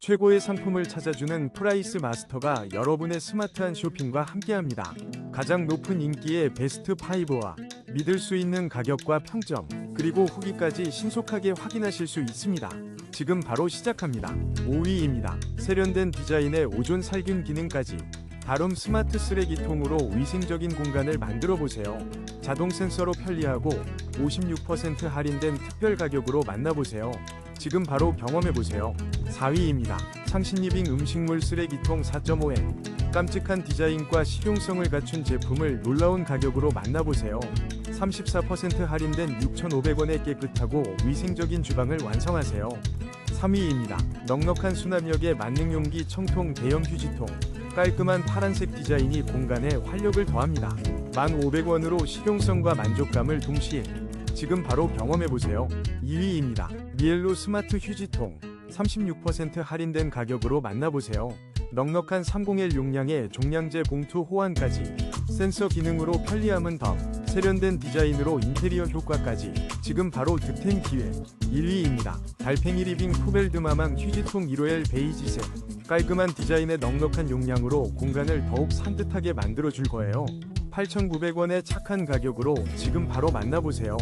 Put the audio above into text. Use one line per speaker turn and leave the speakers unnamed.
최고의 상품을 찾아주는 프라이스 마스터가 여러분의 스마트한 쇼핑과 함께합니다. 가장 높은 인기의 베스트 5와 믿을 수 있는 가격과 평점, 그리고 후기까지 신속하게 확인하실 수 있습니다. 지금 바로 시작합니다. 5위입니다. 세련된 디자인의 오존 살균 기능까지 다룸 스마트 쓰레기통으로 위생적인 공간을 만들어 보세요. 자동 센서로 편리하고 56% 할인된 특별 가격으로 만나보세요. 지금 바로 경험해 보세요. 4위입니다. 창신리빙 음식물 쓰레기통 4.5엔 깜찍한 디자인과 실용성을 갖춘 제품을 놀라운 가격으로 만나보세요. 34% 할인된 6,500원에 깨끗하고 위생적인 주방을 완성하세요. 3위입니다. 넉넉한 수납력의 만능용기 청통 대형 휴지통. 깔끔한 파란색 디자인이 공간에 활력을 더합니다. 1,500원으로 실용성과 만족감을 동시에 지금 바로 경험해보세요. 2위입니다. 미엘로 스마트 휴지통 36% 할인된 가격으로 만나보세요. 넉넉한 301 용량의 종량제 봉투 호환까지 센서 기능으로 편리함은 더 세련된 디자인으로 인테리어 효과까지 지금 바로 득템 기회 1위입니다. 달팽이 리빙 푸벨드마망 휴지통 1호엘 베이지색 깔끔한 디자인의 넉넉한 용량으로 공간을 더욱 산뜻하게 만들어줄 거예요. 8,900원의 착한 가격으로 지금 바로 만나보세요.